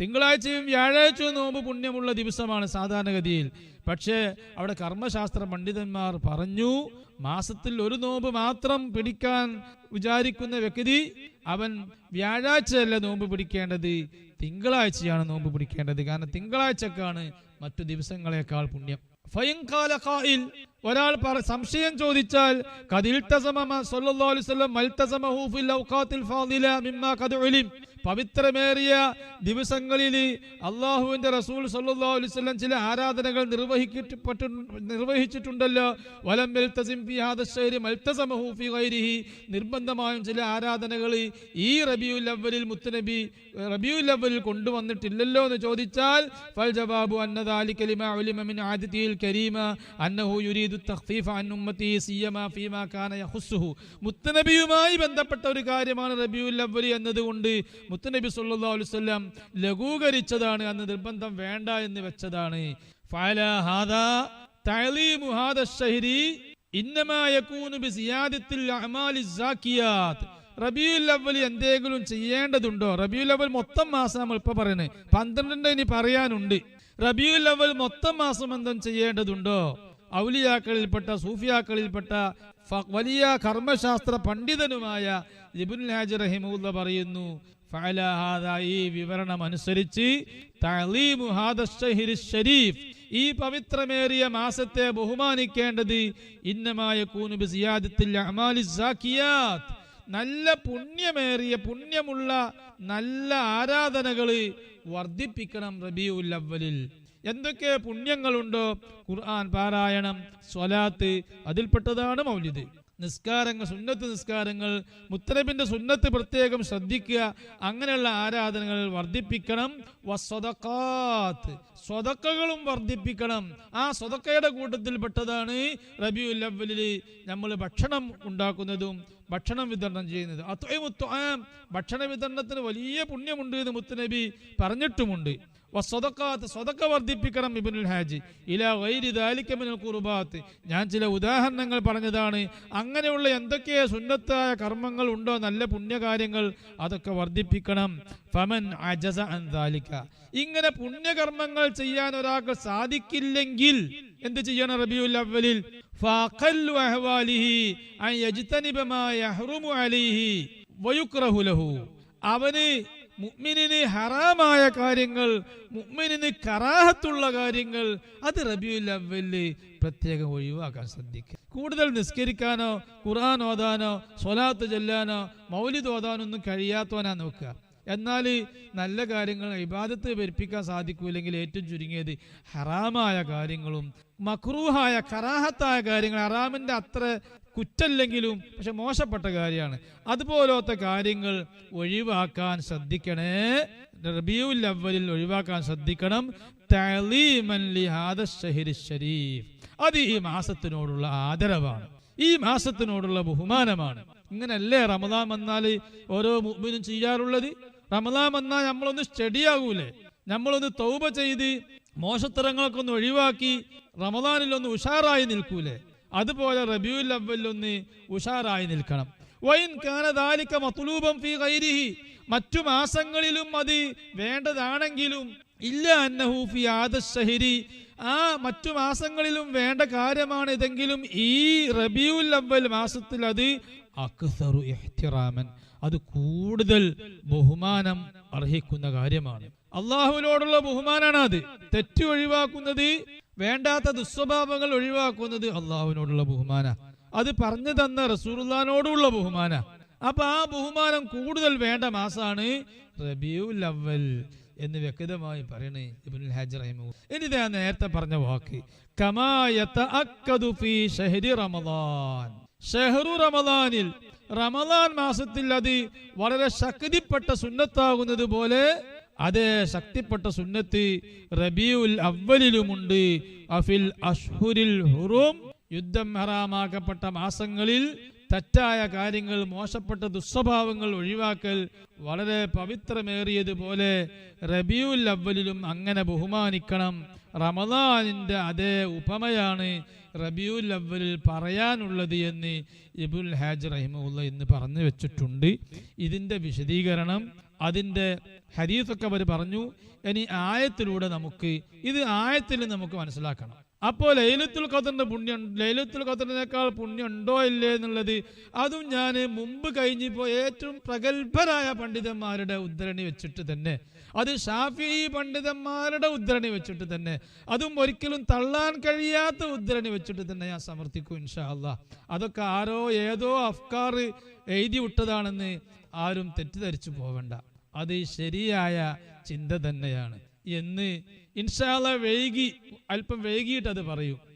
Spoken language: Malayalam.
തിങ്കളാഴ്ചയും വ്യാഴാഴ്ചയും നോമ്പ് പുണ്യമുള്ള ദിവസമാണ് സാധാരണഗതിയിൽ. പക്ഷേ അവിടെ കർമ്മശാസ്ത്ര പണ്ഡിതന്മാർ പറഞ്ഞു മാസത്തിൽ ഒരു നോമ്പ് മാത്രം പിടിക്കാൻ വിചാരിക്കുന്ന വ്യക്തി അവൻ വ്യാഴാഴ്ചയല്ല നോമ്പ് പിടിക്കേണ്ടത് തിങ്കളാഴ്ചയാണ് നോമ്പ് പിടിക്കേണ്ടത്. കാരണം തിങ്കളാഴ്ചക്കാണ് മറ്റു ദിവസങ്ങളെക്കാൾ പുണ്യം. ഖായിൽ ഒരാൾ സംശയം ചോദിച്ചാൽ പവിത്രമേറിയ ദിവസങ്ങളിൽ അള്ളാഹുവിന്റെ റസൂൽ വസല്ലം ചില ആരാധനകൾ നിർവഹിക്കപ്പെട്ടു നിർവഹിച്ചിട്ടുണ്ടല്ലോ. വലം ഗൈരിഹി. നിർബന്ധമായും ചില ആരാധനകൾ ഈ റബിയുൽ അവ്വലിൽ മുത്തുനബി റബിയുൽ അവ്വലിൽ കൊണ്ടുവന്നിട്ടില്ലല്ലോ എന്ന് ചോദിച്ചാൽ ഫൽ ജവാബു അന്നദാലി കലിമ ലിമാ ഉലിമ മിൻ ആദതിഹിൽ കരീമ അന്നഹു യുരീദു തഖ്ഫീഫ അൻ ഉമ്മത്തി സിയമ ഫീമാ കാന യഖുസ്സുഹു. മുത്തനബിയുമായി ബന്ധപ്പെട്ട ഒരു കാര്യമാണ് റബിയുൽ അവ്വലി എന്നതുകൊണ്ട് മുത്തുനബി സല്ലാ അലുസല്ലാം ലഘൂകരിച്ചതാണ് അന്ന് നിർബന്ധം വേണ്ട എന്ന് വെച്ചതാണ്. എന്തെങ്കിലും ചെയ്യേണ്ടതുണ്ടോ? റബിയുൽ അവൽ മൊത്തം മാസം നമ്മൾ ഇപ്പൊ പറയുന്നത് പന്ത്രണ്ടിന്റെ ഇനി പറയാനുണ്ട്. റബിയുൽ അവൽ മൊത്തം മാസം എന്തും ചെയ്യേണ്ടതുണ്ടോ? ഔലിയാക്കളിൽപ്പെട്ട സൂഫിയാക്കളിൽപ്പെട്ട വലിയ കർമ്മശാസ്ത്ര പണ്ഡിതനുമായ ലിബുൻ ഹാജി റഹിമൂല്ല പറയുന്നു ഈ വിവരണം അനുസരിച്ച് ഷരീഫ് ഈ പവിത്രമേറിയ മാസത്തെ ബഹുമാനിക്കേണ്ടത് ഇന്നമായ നല്ല പുണ്യമേറിയ പുണ്യമുള്ള നല്ല ആരാധനകൾ വർദ്ധിപ്പിക്കണം റബിയുൽ അവലിൽ എന്തൊക്കെ പുണ്യങ്ങളുണ്ടോ? ഖുർആൻ പാരായണം സ്വലാത്ത് അതിൽപ്പെട്ടതാണ് മൗലിദ്. നിസ്കാരങ്ങൾ സുന്നത്ത് നിസ്കാരങ്ങൾ മുത്തലബിന്റെ സുന്നത്ത് പ്രത്യേകം ശ്രദ്ധിക്കുക. അങ്ങനെയുള്ള ആരാധനകൾ വർദ്ധിപ്പിക്കണം. വസ്വതക്കാത്ത് സ്വതക്കകളും വർദ്ധിപ്പിക്കണം. ആ സ്വതക്കയുടെ കൂട്ടത്തിൽപ്പെട്ടതാണ് റബിയുൽ അവ്വലിൽ നമ്മൾ ഭക്ഷണം ഉണ്ടാക്കുന്നതും ഭക്ഷണം വിതരണം ചെയ്യുന്നത്. അത്രയും ഭക്ഷണ വിതരണത്തിന് വലിയ പുണ്യമുണ്ട് എന്ന് മുത്തനബി പറഞ്ഞിട്ടുമുണ്ട്. വസ്വതക്കാത്ത് സ്വതക്ക വർദ്ധിപ്പിക്കണം ഇബിനുൽ ഹാജി. ഇല വൈരി ദാലിക മിനൽ ഞാൻ ചില ഉദാഹരണങ്ങൾ പറഞ്ഞതാണ്. അങ്ങനെയുള്ള എന്തൊക്കെ സുന്നത്തായ കർമ്മങ്ങൾ ഉണ്ടോ നല്ല പുണ്യകാര്യങ്ങൾ അതൊക്കെ വർദ്ധിപ്പിക്കണം. ഫമൻ അജസ അൻ ദാലിക ഇങ്ങനെ പുണ്യകർമ്മങ്ങൾ ചെയ്യാൻ ഒരാൾക്ക് സാധിക്കില്ലെങ്കിൽ എന്ത് ചെയ്യണം റബിയുൽ അവലിൽ അവന് മുഅ്മിനിന് ഹറാമായ കാര്യങ്ങൾ മുഗ്മിനിന് കറാഹത്തുള്ള കാര്യങ്ങൾ അത് റബിയുൽ പ്രത്യേകം ഒഴിവാക്കാൻ ശ്രദ്ധിക്കുക. കൂടുതൽ നിസ്കരിക്കാനോ ഖുർആൻ ഓതാനോ സ്വലാത്ത് ചെല്ലാനോ മൗലിദ് ഓതാനോ ഒന്നും കഴിയാത്തവനാ നോക്കുക. എന്നാൽ നല്ല കാര്യങ്ങൾ ഇബാദത്ത് വരിപ്പിക്കാൻ സാധിക്കൂല്ലെങ്കിൽ ഏറ്റവും ചുരുങ്ങിയത് ഹറാമായ കാര്യങ്ങളും മക്രൂഹായ കറാഹത്തായ കാര്യങ്ങൾ ഹറാമിന്റെ അത്ര കുറ്റല്ലെങ്കിലും പക്ഷെ മോശപ്പെട്ട കാര്യമാണ്. അതുപോലത്തെ കാര്യങ്ങൾ ഒഴിവാക്കാൻ ശ്രദ്ധിക്കണേ. റബിയുൽ അവലിൽ ഒഴിവാക്കാൻ ശ്രദ്ധിക്കണം. അത് ഈ മാസത്തിനോടുള്ള ആദരവാണ്. ഈ മാസത്തിനോടുള്ള ബഹുമാനമാണ്. ഇങ്ങനല്ലേ റമദാൻ വന്നാൽ ഓരോ മുഅ്മിനും ചെയ്യാറുള്ളത്? റമദാൻ വന്നാൽ നമ്മളൊന്ന് സ്റ്റഡിയാകൂലേ? നമ്മളൊന്ന് തൗബ ചെയ്ത് മോശത്തരങ്ങളൊക്കെ ഒന്ന് ഒഴിവാക്കി റമദാനിൽ ഒന്ന് ഉഷാറായി നിൽക്കൂലേ? അതുപോലെ റബിയുൽ അവ്വലിൽ ഒന്ന് ഉഷാറായി നിൽക്കണം. വൈൻ കാനദാലിക്ക മത്ലൂബം ഫീ ഗൈരിഹി. മറ്റു മാസങ്ങളിലും അത് വേണ്ടതാണെങ്കിലും ഇല്ല അന്നഹു ഫി ആദശഹരി ആ മറ്റു മാസങ്ങളിലും വേണ്ട കാര്യമാണ് ഇതെങ്കിലും ഈ റബിയുൽ അവൽ മാസത്തിൽ അത് അക്സറു അത് കൂടുതൽ ബഹുമാനം അർഹിക്കുന്ന കാര്യമാണ്. അള്ളാഹുവിനോടുള്ള ബഹുമാനാണ് അത്. തെറ്റ് ഒഴിവാക്കുന്നത് വേണ്ടാത്ത ദുസ്വഭാവങ്ങൾ ഒഴിവാക്കുന്നത് അള്ളാഹുവിനോടുള്ള ബഹുമാന. അത് പറഞ്ഞു തന്ന റസൂറുല്ലാനോടുള്ള ബഹുമാന. അപ്പൊ ആ ബഹുമാനം കൂടുതൽ വേണ്ട മാസാണ് റബിയുൽ അവൽ എന്ന് വ്യക്തമായി പറയണേ ഇബ്നുൽ ഞാൻ നേരത്തെ പറഞ്ഞ വാക്ക്. ഷഹരി റമദാൻ. റമദാനിൽ റമദാൻ മാസത്തിൽ അത് വളരെ ശക്തിപ്പെട്ട സുന്നത്താകുന്നത് പോലെ അതേ ശക്തിപ്പെട്ട സുന്നത്ത് റബിയുൽ അവലിലുമുണ്ട് അഫിൽ അഷ്ഹുരിൽ ഹുറും. യുദ്ധം ഹറാമാക്കപ്പെട്ട മാസങ്ങളിൽ തെറ്റായ കാര്യങ്ങൾ മോശപ്പെട്ട ദുസ്വഭാവങ്ങൾ ഒഴിവാക്കൽ വളരെ പവിത്രമേറിയതുപോലെ റബിയുൽ അവലിലും അങ്ങനെ ബഹുമാനിക്കണം. റമദാനിന്റെ അതേ ഉപമയാണ് റബിയുൽ അവലിൽ പറയാനുള്ളത് എന്ന് ഇബുൽ ഹാജ് റഹിമുല്ല എന്ന് പറഞ്ഞു വെച്ചിട്ടുണ്ട്. ഇതിന്റെ വിശദീകരണം അതിന്റെ ഹരീഫൊക്കെ അവർ പറഞ്ഞു. ഇനി ആയത്തിലൂടെ നമുക്ക് ഇത് ആയത്തിൽ നമുക്ക് മനസ്സിലാക്കണം. അപ്പോൾ ലൈലത്തുൽ ഖദറിന്റെ പുണ്യം ലൈലത്തുൽ ഖദറിനേക്കാൾ പുണ്യം ഉണ്ടോ ഇല്ലേ എന്നുള്ളത് അതും ഞാൻ മുമ്പ് പോയ ഏറ്റവും പ്രഗത്ഭരായ പണ്ഡിതന്മാരുടെ ഉദ്ധരണി വെച്ചിട്ട് തന്നെ അത് ഷാഫി പണ്ഡിതന്മാരുടെ ഉദ്ധരണി വെച്ചിട്ട് തന്നെ അതും ഒരിക്കലും തള്ളാൻ കഴിയാത്ത ഉദ്ധരണി വെച്ചിട്ട് തന്നെ ഞാൻ സമർത്ഥിക്കും ഇൻഷാ അതൊക്കെ ആരോ ഏതോ അഫ്കാർ എഴുതി വിട്ടതാണെന്ന് ആരും തെറ്റിദ്ധരിച്ചു പോവണ്ട. അത് ശരിയായ ചിന്ത തന്നെയാണ്. എന്ന് ഇൻഷാല്ല വൈകി അല്പം വൈകിയിട്ട് അത് പറയും.